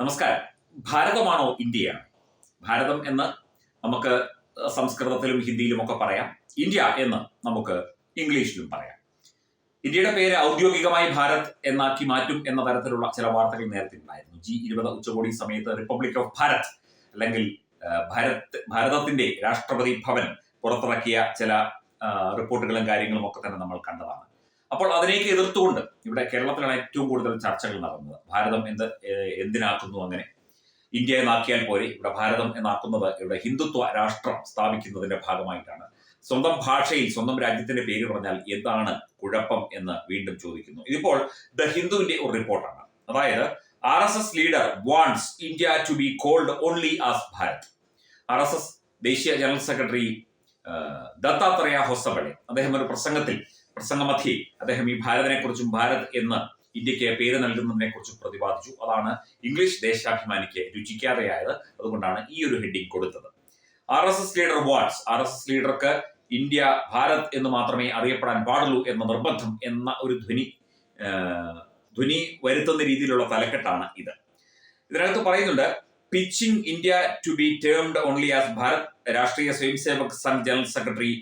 നമസ്കാരം. ഭാരതമാണോ ഇന്ത്യയാണ് ഭാരതം എന്ന് നമുക്ക് സംസ്കൃതത്തിലും ഹിന്ദിയിലും ഒക്കെ പറയാം. ഇന്ത്യ എന്ന് നമുക്ക് ഇംഗ്ലീഷിലും പറയാം. ഇന്ത്യയുടെ പേര് ഔദ്യോഗികമായി ഭാരത് എന്നാക്കി മാറ്റും എന്ന തരത്തിലുള്ള ചില വാർത്തകൾ നേരത്തെ ഉണ്ടായിരുന്നു. ജി ഇരുപത് ഉച്ചകോടി സമയത്ത് റിപ്പബ്ലിക് ഓഫ് ഭാരത് അല്ലെങ്കിൽ ഭാരത് ഭാരതത്തിന്റെ രാഷ്ട്രപതി ഭവൻ പുറത്തിറക്കിയ ചില റിപ്പോർട്ടുകളും കാര്യങ്ങളും ഒക്കെ തന്നെ നമ്മൾ കണ്ടതാണ്. അപ്പോൾ അതിനേക്ക് എതിർത്തുകൊണ്ട് ഇവിടെ കേരളത്തിലാണ് ഏറ്റവും കൂടുതൽ ചർച്ചകൾ നടന്നത്. ഭാരതം എന്ത് എന്തിനാക്കുന്നു അങ്ങനെ? ഇന്ത്യ എന്നാക്കിയാൽ പോരെ. ഇവിടെ ഭാരതം എന്നാക്കുന്നത് ഇവിടെ ഹിന്ദുത്വ രാഷ്ട്രം സ്ഥാപിക്കുന്നതിന്റെ ഭാഗമായിട്ടാണ്. സ്വന്തം ഭാഷയിൽ സ്വന്തം രാജ്യത്തിന്റെ പേര് പറഞ്ഞാൽ എന്താണ് കുഴപ്പം എന്ന് വീണ്ടും ചോദിക്കുന്നു. ഇതിപ്പോൾ ദ ഹിന്ദുവിന്റെ ഒരു റിപ്പോർട്ടാണ്. അതായത് R S S leader wants India to be called only as Bharat. R S S ദേശീയ ജനറൽ സെക്രട്ടറി ദത്താത്രേയ ഹൊസബളെ. അദ്ദേഹം ഒരു പ്രസംഗത്തിൽ പ്രസംഗമധ്യേ അദ്ദേഹം ഈ ഭാരതിനെക്കുറിച്ചും ഭാരത് എന്ന് ഇന്ത്യയ്ക്ക് പേര് നൽകുന്നതിനെ കുറിച്ചും പ്രതിപാദിച്ചു. അതാണ് ഇംഗ്ലീഷ് ദേശാഭിമാനിക്ക് രുചിക്കാതെയായത്. അതുകൊണ്ടാണ് ഈ ഒരു ഹെഡിങ് കൊടുത്തത്. R S S leader wants R S S ലീഡർക്ക് India Bharat എന്ന് മാത്രമേ അറിയപ്പെടാൻ പാടുള്ളൂ എന്ന നിർബന്ധം എന്ന ഒരു ധ്വനി ധ്വനി വരുത്തുന്ന രീതിയിലുള്ള തലക്കെട്ടാണ് ഇത്. ഇതിനകത്ത് പറയുന്നുണ്ട് pitching India to be termed only as Bharat Rashtriya Swayamsevak Sangh general secretary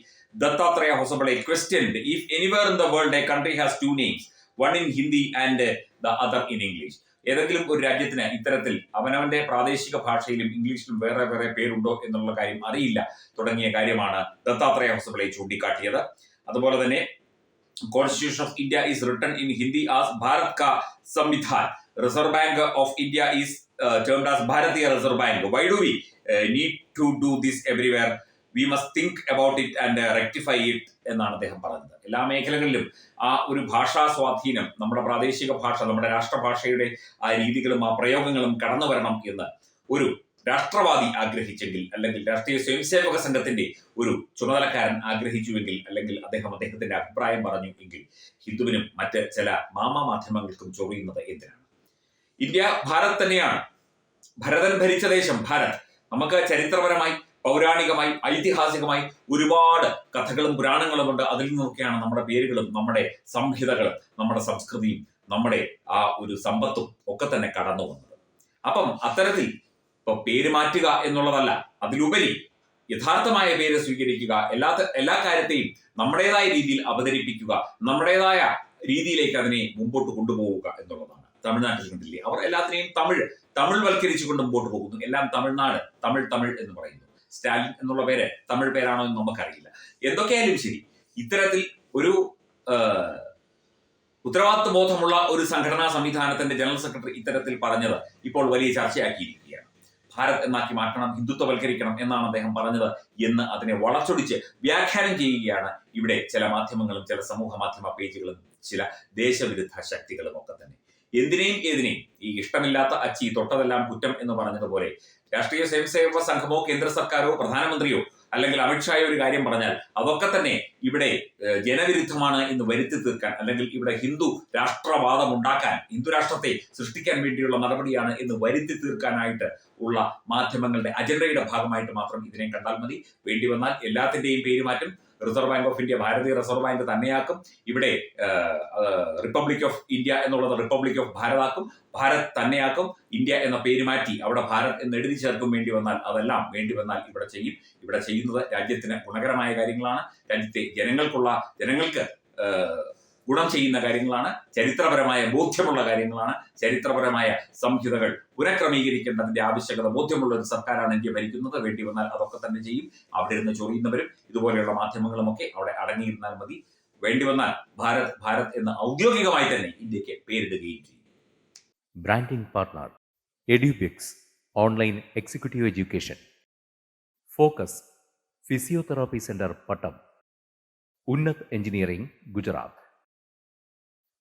Dattatreya ഹൊസബളയിൽ questioned if anywhere in the world a country has two names one in Hindi and the other in English ഏതെങ്കിലും ഒരു രാജ്യത്തിന് ഇത്തരത്തിൽ അവനവന്റെ പ്രാദേശിക ഭാഷയിലും ഇംഗ്ലീഷിലും വേറെ വേറെ പേരുണ്ടോ എന്നുള്ള കാര്യം അറിയില്ല. തുടങ്ങിയ കാര്യമാണ് ദത്താത്രേയ ഹൊസബളെ ചൂണ്ടിക്കാട്ടിയത്. അതുപോലെ തന്നെ constitution of India is written in Hindi as Bharat ka Samvidhan. Reserve Bank of India is termed as Bharatiya Reserve Bank why do we need to do this everywhere we must think about it and rectify it എന്നാണ് അദ്ദേഹം പറഞ്ഞത്. എല്ലാ മേഖലകളിലും ആ ഒരു ഭാഷാ സ്വാധീനം നമ്മുടെ പ്രാദേശിക ഭാഷ നമ്മുടെ രാഷ്ട്രഭാഷയുടെ ആ രീതികളും ആ പ്രയോഗങ്ങളും കടന്നു വരണം എന്ന് ഒരു രാഷ്ട്രവാദി ആഗ്രഹിച്ചെങ്കിൽ അല്ലെങ്കിൽ രാഷ്ട്രീയ സ്വയംസേവക സംഘത്തിന്റെ ഒരു ചുമതലക്കാരൻ ആഗ്രഹിച്ചുവെങ്കിൽ അല്ലെങ്കിൽ അദ്ദേഹം അദ്ദേഹത്തിന്റെ അഭിപ്രായം പറഞ്ഞു എങ്കിൽ ഹിന്ദുവിനും മറ്റ് ചില മാമ മാധ്യമങ്ങൾക്കും ചൊറിയുന്നത് എന്തിനാണ്? ഇന്ത്യ ഭാരത് തന്നെയാണ്. ഭരതൻ ഭരിച്ച ദേശം ഭാരത്. നമുക്ക് ചരിത്രപരമായി പൗരാണികമായി ഐതിഹാസികമായി ഒരുപാട് കഥകളും പുരാണങ്ങളും ഉണ്ട്. അതിൽ നിന്നൊക്കെയാണ് നമ്മുടെ പേരുകളും നമ്മുടെ സംഹിതകളും നമ്മുടെ സംസ്കൃതിയും നമ്മുടെ ആ ഒരു സമ്പത്തും ഒക്കെ തന്നെ കടന്നു വന്നത്. അപ്പം അത്തരത്തിൽ ഇപ്പൊ പേര് മാറ്റുക എന്നുള്ളതല്ല അതിലുപരി യഥാർത്ഥമായ പേര് സ്വീകരിക്കുക എല്ലാ എല്ലാ കാര്യത്തെയും നമ്മുടേതായ രീതിയിൽ അവതരിപ്പിക്കുക നമ്മുടേതായ രീതിയിലേക്ക് അതിനെ മുമ്പോട്ട് കൊണ്ടുപോവുക എന്നുള്ളതാണ്. തമിഴ്നാട്ടിൽ കണ്ടില്ലേ? അവർ എല്ലാത്തിനെയും തമിഴ് തമിഴ് വൽക്കരിച്ചുകൊണ്ട് മുമ്പോട്ട് പോകുന്നു. എല്ലാം തമിഴ്നാട് തമിഴ് തമിഴ് എന്ന് പറയുന്നു സ്റ്റാലിൻ എന്നുള്ള പേര് തമിഴ് പേരാണോ എന്ന് നമുക്കറിയില്ല. എന്തൊക്കെയായാലും ശരി ഇത്തരത്തിൽ ഒരു ഉത്തരവാദിത്വ ബോധമുള്ള ഒരു സംഘടനാ സംവിധാനത്തിന്റെ ജനറൽ സെക്രട്ടറി ഇത്തരത്തിൽ പറഞ്ഞത് ഇപ്പോൾ വലിയ ചർച്ചയാക്കിയിരിക്കുകയാണ്. ഭാരത് എന്നാക്കി മാറ്റണം ഹിന്ദുത്വവൽക്കരിക്കണം എന്നാണ് അദ്ദേഹം പറഞ്ഞത് എന്ന് അതിനെ വളച്ചൊടിച്ച് വ്യാഖ്യാനം ചെയ്യുകയാണ് ഇവിടെ ചില മാധ്യമങ്ങളും ചില സമൂഹ മാധ്യമ പേജുകളും ചില ദേശവിരുദ്ധ ശക്തികളും ഒക്കെ തന്നെ. എന്തിനേയും ഏതിനേയും ഈ ഇഷ്ടമില്ലാത്ത അച്ചി തൊട്ടതെല്ലാം കുറ്റം എന്ന് പറഞ്ഞതുപോലെ രാഷ്ട്രീയ സ്വയംസേവക സംഘമോ കേന്ദ്ര സർക്കാരോ പ്രധാനമന്ത്രിയോ അല്ലെങ്കിൽ അമിത്ഷായോ ഒരു കാര്യം പറഞ്ഞാൽ അതൊക്കെ തന്നെ ഇവിടെ ജനവിരുദ്ധമാണ് എന്ന് വരുത്തി തീർക്കാൻ അല്ലെങ്കിൽ ഇവിടെ ഹിന്ദു രാഷ്ട്രവാദം ഉണ്ടാക്കാൻ ഹിന്ദു രാഷ്ട്രത്തെ സൃഷ്ടിക്കാൻ വേണ്ടിയുള്ള നടപടിയാണ് എന്ന് വരുത്തി തീർക്കാനായിട്ട് ഉള്ള മാധ്യമങ്ങളുടെ അജണ്ടയുടെ ഭാഗമായിട്ട് മാത്രം ഇതിനെ കണ്ടാൽ മതി. വേണ്ടി വന്നാൽ എല്ലാത്തിന്റെയും പേര് Reserve Bank of India Bharatiya Reserve Bank തന്നെയാക്കും. ഇവിടെ റിപ്പബ്ലിക് ഓഫ് ഇന്ത്യ എന്നുള്ളത് റിപ്പബ്ലിക് ഓഫ് ഭാരതാക്കും ഭാരത് തന്നെയാക്കും. ഇന്ത്യ എന്ന പേര് മാറ്റി അവിടെ ഭാരത് എന്ന് എഴുതി ചേർക്കും. വേണ്ടി വന്നാൽ അതെല്ലാം വേണ്ടി വന്നാൽ ഇവിടെ ചെയ്യും. ഇവിടെ ചെയ്യുന്നത് രാജ്യത്തിന് ഗുണകരമായ കാര്യങ്ങളാണ്. രാജ്യത്തെ ജനങ്ങൾക്കുള്ള ജനങ്ങൾക്ക് ഗുണം ചെയ്യുന്ന കാര്യങ്ങളാണ് ചരിത്രപരമായ ബോധ്യമുള്ള കാര്യങ്ങളാണ് ചരിത്രപരമായ സംഹിതകൾ പുനഃക്രമീകരിക്കേണ്ടതിന്റെ ആവശ്യകത ബോധ്യമുള്ള ഒരു സർക്കാരാണ് ഇന്ത്യ ഭരിക്കുന്നത്. വേണ്ടി വന്നാൽ അതൊക്കെ തന്നെ ചെയ്യും. അവിടെ ഇരുന്ന് ചൊറിയുന്നവരും ഇതുപോലെയുള്ള മാധ്യമങ്ങളുമൊക്കെ അവിടെ അടങ്ങിയിരുന്നാൽ മതി. വേണ്ടി വന്നാൽ ഭാരത് ഭാരത് എന്ന് ഔദ്യോഗികമായി തന്നെ ഇന്ത്യയ്ക്ക് പേരിടുകയും ചെയ്യും. Branding partner Edubix online executive education focus physiotherapy centre Pattom Unnat engineering Gujarat